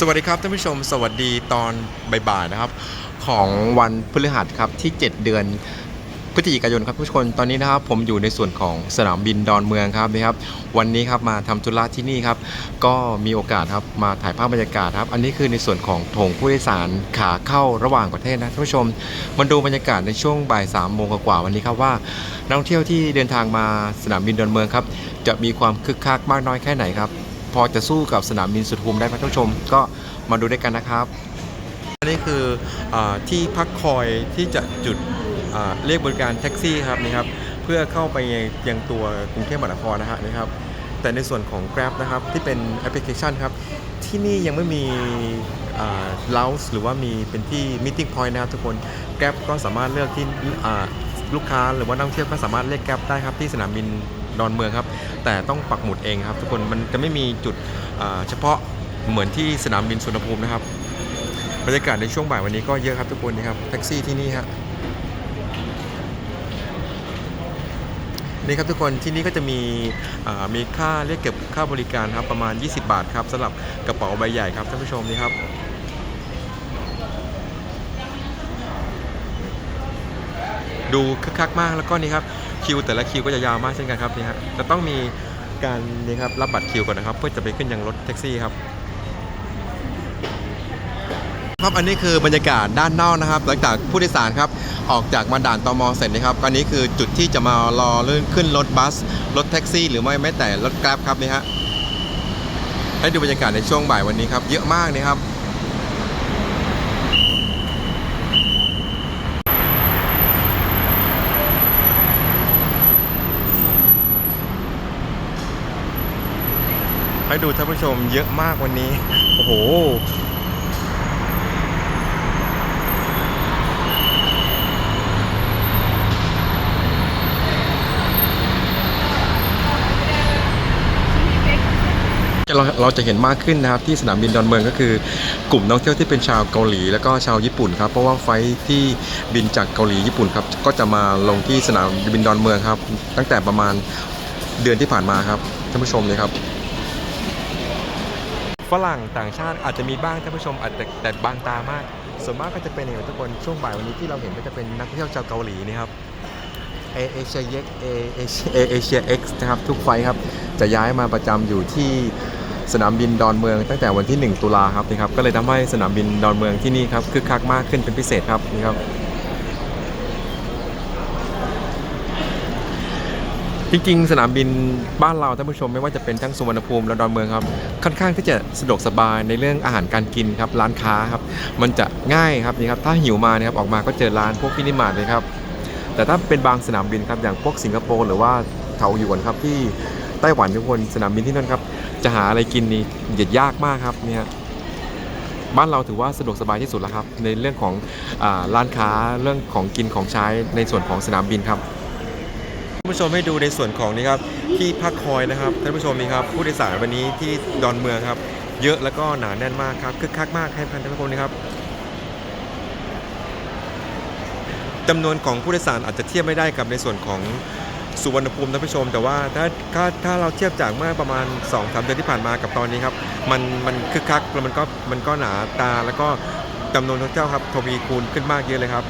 สวัสดีครับท่านผู้ชมสวัสดีตอนบ่ายๆนะครับ ของวันพฤหัสครับที่ 7 เดือนพฤศจิกายนครับทุกคนตอนนี้นะครับผมอยู่ในส่วนของสนามบินดอนเมืองครับนะครับ วันนี้ครับมาทำธุระที่นี่ครับ ก็มีโอกาสครับมาถ่ายภาพบรรยากาศครับ อันนี้คือในส่วนของโถงผู้โดยสารขาเข้าระหว่างประเทศนะท่านผู้ชมมาดูบรรยากาศในช่วงบ่ายสามโมงกว่าๆวันนี้ครับว่านักท่องเที่ยวที่เดินทางมาสนามบินดอนเมืองครับจะมีความคึกคักมากน้อยแค่ไหนครับ พอจะสู้กับสนามบินสุวรรณภูมิได้ไหมท่านผู้ชม ก็มาดูด้วยกันนะครับอันนี้คืออที่พักคอยที่จะจุดเรียกบริการแท็กซี่ครับนี่ครับเพื่อเข้าไปยังตัวกรุงเทพมหานครนะฮะนะครับ แต่ในส่วนของ Grab นะครับที่เป็นแอปพลิเคชันครับที่นี่ยังไม่มีเลาส์หรือว่ามีเป็นที่ meeting point นะครับทุกคน Grab ก็สามารถเลือกที่ลูกค้าหรือว่านักท่องเที่ยวก็สามารถเรียก Grab ได้ครับที่สนามบิน ดอนเมืองครับ แต่ต้องปักหมุดเองครับ ทุกคนมันจะไม่มีจุดเฉพาะเหมือนที่สนามบินสุวรรณภูมินะครับบรรยากาศในช่วงบ่ายวันนี้ก็เยอะครับทุกคนนะครับแท็กซี่ที่นี่ฮะนี่ครับทุกคนที่นี่ก็จะมีมีค่าเรียกเก็บค่าบริการครับประมาณ 20 บาทครับสำหรับกระเป๋าใบใหญ่ครับท่านผู้ชมนี่ครับดูคึกคักมากแล้วก็นี่ครับ คิวแต่ละคิวก็จะยาวมากเช่นกันครับนี่ฮะจะต้องมีการนี่ครับรับบัตรคิวก่อนนะครับ เพื่อจะไปขึ้นยังรถแท็กซี่ครับครับอันนี้คือบรรยากาศด้านนอกนะครับ หลังจากผู้โดยสารครับออกจากมาด่านตมเสร็จนะครับอันนี้คือจุดที่จะมารอเลื่อนขึ้นรถบัส รถแท็กซี่ หรือไม่แม้แต่รถแกร็บครับนี่ฮะให้ดูบรรยากาศในช่วงบ่ายวันนี้ครับเยอะมากนี่ครับ ให้ดูท่านผู้ชมเยอะมากวันนี้ โอ้โห เราเราจะเห็นมากขึ้นนะครับที่สนามบินดอนเมืองก็คือกลุ่มนักเที่ยวที่เป็นชาวเกาหลี แล้วก็ชาวญี่ปุ่นครับ เพราะว่าไฟที่บินจากเกาหลีญี่ปุ่นครับก็จะมาลงที่สนามบินดอนเมืองครับ ตั้งแต่ประมาณเดือนที่ผ่านมาครับท่านผู้ชมเลยครับ ฝรั่งต่างชาติอาจจะมีบ้างท่านผู้ชมอาจจะแต่บางตามาก ส่วนมากก็จะเป็นอย่างทุกคนช่วงบ่ายวันนี้ที่เราเห็นก็จะเป็นนักท่องเที่ยวชาวเกาหลีนี่ครับเอเอเชียเอ็กเอเอเชียเอเชียเอ็กซ์นะครับทุกไฟล์ครับจะย้ายมาประจำอยู่ที่สนามบินดอนเมืองตั้งแต่วันที่ 1 ตุลาครับนี่ครับก็เลยทำให้สนามบินดอนเมืองที่นี่ครับคึกคักมากขึ้นเป็นพิเศษครับนี่ครับ จริง ๆ สนามบินบ้านเราท่านผู้ชมไม่ว่าจะเป็นทั้งสุวรรณภูมิและดอนเมืองครับ ค่อนข้างที่จะสะดวกสบายในเรื่องอาหารการกินครับร้านค้าครับ มันจะง่ายครับนี่ครับถ้าหิวมานะครับออกมาก็เจอร้านพวกพินิมาร์ทเลยครับแต่ถ้าเป็นบางสนามบินครับอย่างพวกสิงคโปร์หรือว่าเถาหยวนครับที่ไต้หวันทุกคนสนามบินที่นั่นครับ จะหาอะไรกินนี่เหยียดยากมากครับเนี่ยบ้านเราถือว่าสะดวกสบายที่สุดแล้วครับ ในเรื่องของอร้านค้าเรื่องของกินของใช้ในส่วนของสนามบินครับานผู้ชมให้ดูในส่วนของนี้ครับที่พักคอยนะครับท่านผู้ชมนี่ครับผู้โดยสารวันนี้ที่ดอนเมืองครับ เยอะแล้วก็หนาแน่นมากครับคึกคักมากให้ท่านผู้ชมนะครับจำนวนของผู้โดยสารอาจจะเทียบไม่ได้กับในส่วนของสุวรรณภูมิท่านผู้ชม แต่ว่าถ้าถ้าถ้าเราเทียบจากเมื่อประมาณ2อสเดือนที่ผ่านมากับตอนนี้ครับมันมันคึกคักแล้วมันก็มันก็หนาตาแล้วก็จำนวนนักท่องเที่ยวครับทวีคูณขึ้นมากเยอะเลยครับ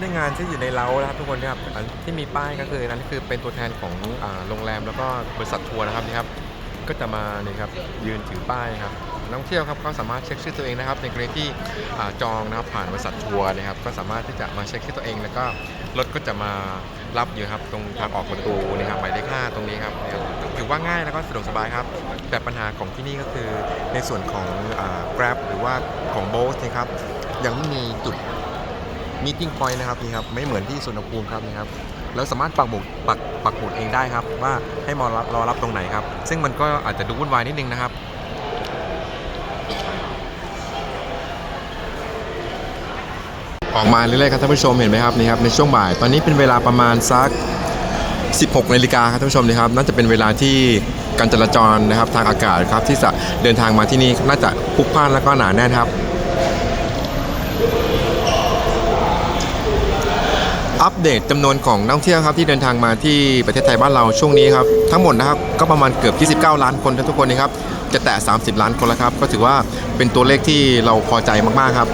พนักงานที่อยู่ในเล้านะครับทุกคนนะครับอันที่มีป้ายก็คือนั้นคือเป็นตัวแทนของโรงแรมแล้วก็บริษัททัวร์นะครับนี่ครับก็จะมานี่ครับยืนถือป้ายครับนักท่องเที่ยวครับก็สามารถเช็คชื่อตัวเองนะครับ ในกรณีที่จองนะครับผ่านบริษัททัวร์นะครับ ก็สามารถที่จะมาเช็คชื่อตัวเอง แล้วก็รถก็จะมารับอยู่ครับตรงทางออกประตูนะครับหมายเลขห้าตรงนี้ครับถือว่าง่ายแล้วก็สะดวกสบายครับ แต่ปัญหาของที่นี่ก็คือในส่วนของอ่า Grab หรือว่าของ b o s นะครับยังไม่มีจุด meeting point นะครับนี่ครับไม่เหมือนที่สุวรรณภูมิครับนี่ครับเราสามารถปักหมุดปักปักหมุดเองได้ครับ ว่าให้มารอรอรับตรงไหนครับ ซึ่งมันก็อาจจะดูวุ่นวายนิดนึงนะครับออกมาเรื่อยๆครับท่านผู้ชมเห็นไหมครับนี่ครับในช่วงบ่าย ตอนนี้เป็นเวลาประมาณสัก 16นาฬิกาครับท่านผู้ชมนะครับน่าจะเป็นเวลาที่การจราจรนะครับทางอากาศครับที่จะเดินทางมาที่นี่น่าจะพลุกพล่านแล้วก็หนาแน่นครับ อัปเดตจำนวนของนักท่องเที่ยวครับที่เดินทางมาที่ประเทศไทยบ้านเราช่วงนี้ครับทั้งหมดนะครับก็ประมาณเกือบ 29 ล้านคนทุกคนนะครับจะแตะ 30 ล้านคนแล้วครับ ก็ถือว่าเป็นตัวเลขที่เราพอใจมากๆครับ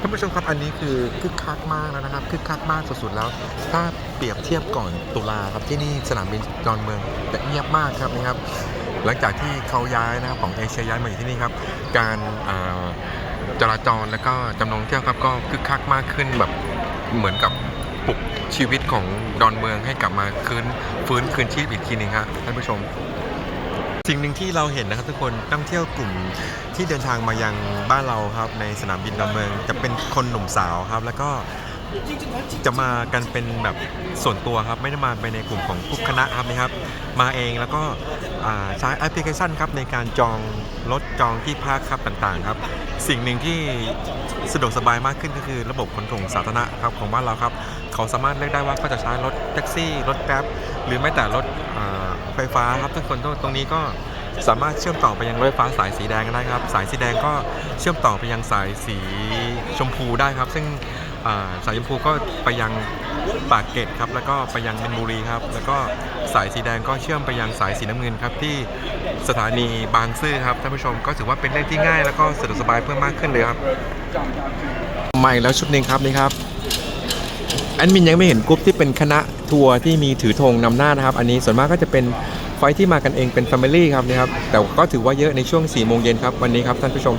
ท่านผู้ชมครับอันนี้คือคึกคักมากแล้วนะครับคึกคักมากสุดๆแล้ว ถ้าเปรียบเทียบก่อนตุลาครับที่นี่สนามบินดอนเมืองแต่เงียบมากครับนะครับหลังจากที่เขาย้ายนะครับของเอเชียย้ายมาอยู่ที่นี่ครับการอ่า จราจรแล้วก็จำนวนเที่ยวครับก็คึกคักมากขึ้นแบบเหมือนกับปลุกชีวิตของดอนเมืองให้กลับมาคืนฟื้นคืนชีพอีกทีหนึ่งครับท่านผู้ชม สิ่งหนึ่งที่เราเห็นนะครับทุกคนนักเที่ยวกลุ่มที่เดินทางมายังบ้านเราครับในสนามบินดอนเมืองจะเป็นคนหนุ่มสาวครับ แล้วก็ จะมากันเป็นแบบส่วนตัวครับ ไม่ได้มาไปในกลุ่มของทุกคณะครับนะครับ มาเองแล้วก็ใช้แอปพลิเคชันครับในการจองรถจองที่พักครับต่างๆครับ สิ่งหนึ่งที่สะดวกสบายมากขึ้นก็คือระบบขนส่งสาธารณะครับของบ้านเราครับ เขาสามารถเลือกได้ว่าก็จะใช้รถแท็กซี่ รถแกร็บหรือแม้แต่รถไฟฟ้าครับทุกคนตรงนี้ก็สามารถเชื่อมต่อไปยังรถไฟฟ้าสายสีแดงได้ครับ สายสีแดงก็เชื่อมต่อไปยังสายสีชมพูได้ครับ ซึ่ง สายชมพูก็ไปยังปากเกร็ดครับแล้วก็ไปยังมินบุรีครับแล้วก็สายสีแดงก็เชื่อมไปยังสายสีน้ำเงินครับที่สถานีบางซื่อครับท่านผู้ชมก็ถือว่าเป็นเรื่องที่ง่าย แล้วก็สะดวกสบายเพิ่มมากขึ้นเลยครับใหม่แล้วชุดหนึ่งครับนี่ครับแอดมินยังไม่เห็นกรุ๊ปที่เป็นคณะทัวร์ที่มีถือธงนำหน้านะครับ อันนี้ส่วนมากก็จะเป็นไฟที่มากันเองเป็นแฟมิลี่ครับนี่ครับแต่ก็ถือว่าเยอะในช่วง4ี่โมงเย็นครับวันนี้ครับท่านผู้ชม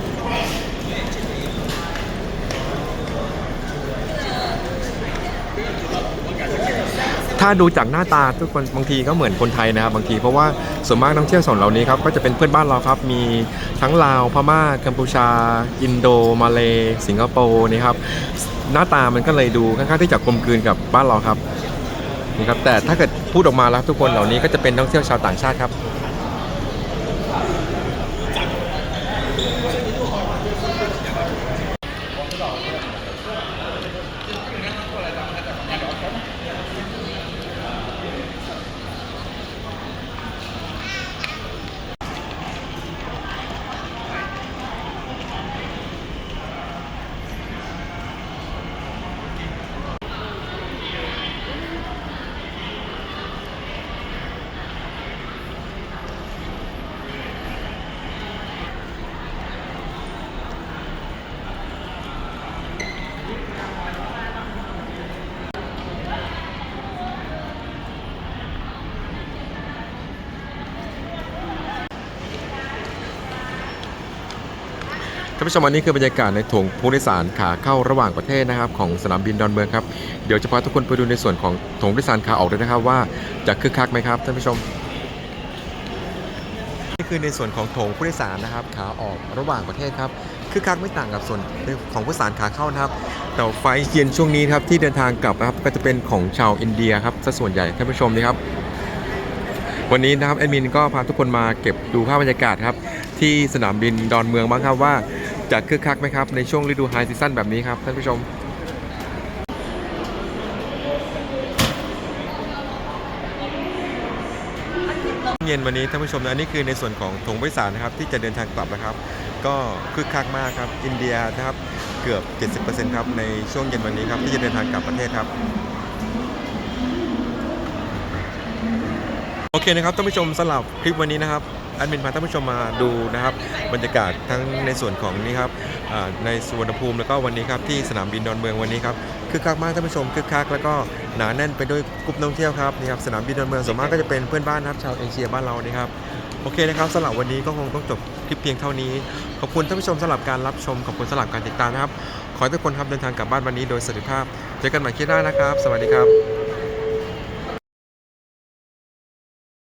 ถ้าดูจากหน้าตาทุกคนบางทีก็เหมือนคนไทยนะครับบางทีเพราะว่าส่วนมากนักท่องเที่ยวส่วนเหล่านี้ครับก็จะเป็นเพื่อนบ้านเราครับมีทั้งลาวพม่ากัมพูชา อินโดมาเลสิงคโปร์นี่ครับหน้าตามันก็เลยดูค่อนข้างที่จะกลมกลืนกับบ้านเราครับนี่ครับแต่ถ้าเกิดพูดออกมาแล้วทุกคนเหล่านี้ก็จะเป็นนักท่องเที่ยวชาวต่างชาติครับ ท่านผู้ชมอันนี้คือบรรยากาศในโถงผู้โดยสารขาเข้าระหว่างประเทศนะครับ ของสนามบินดอนเมืองครับเดี๋ยวจะพาทุกคนไปดูในส่วนของโถงผู้โดยสารขาออกด้วยนะครับว่าจะคึกคักไหมครับท่านผู้ชมนี่คือในส่วนของโถงผู้โดยสารนะครับขาออกระหว่างประเทศครับคึกคักไม่ต่างกับส่วนของผู้โดยสารขาเข้านะครับแต่ไฟเย็นช่วงนี้ครับที่เดินทางกลับนะครับก็จะเป็นของชาวอินเดียครับซะส่วนใหญ่ท่านผู้ชมนี่ครับวันนี้นะครับแอดมินก็พาทุกคนมาเก็บดูภาพบรรยากาศครับที่สนามบินดอนเมืองบ้างครับว่า จะคึกคักไหมครับ ในช่วงฤดูไฮซีซั่นแบบนี้ครับ ท่านผู้ชมเย็นวันนี้ท่านผู้ชมนะอันนี้คือในส่วนของถงผู้โดยสารนะครับ ที่จะเดินทางกลับนะครับ ก็คึกคักมากครับ อินเดียนะครับเกือบ 70%ครับในช่วงเย็นวันนี้ครับที่จะเดินทางกลับประเทศครับโอเคนะครับท่านผู้ชมสำหรับคลิปวันนี้นะครับ แอดมินพาท่านผู้ชมมาดูนะครับบรรยากาศทั้งในส่วนของนี่ครับในสุวรรณภูมิแล้วก็วันนี้ครับที่สนามบินดอนเมืองวันนี้ครับคึกคักมากท่านผู้ชมคึกคักแล้วก็หนาแน่นไปด้วยกลุ่มนักท่องเที่ยวครับนี่ครับสนามบินดอนเมืองส่วนมากก็จะเป็นเพื่อนบ้านนะครับชาวเอเชียบ้านเรานี่ครับโอเคนะครับสำหรับวันนี้ก็คงต้องจบคลิปเพียงเท่านี้ ขอบคุณท่านผู้ชมสำหรับการรับชมขอบคุณสำหรับการติดตามนะครับ ขอให้ทุกคนครับเดินทางกลับบ้านวันนี้โดยสวัสดิภาพ เจอกันใหม่คลิปหน้านะครับ สวัสดีครับ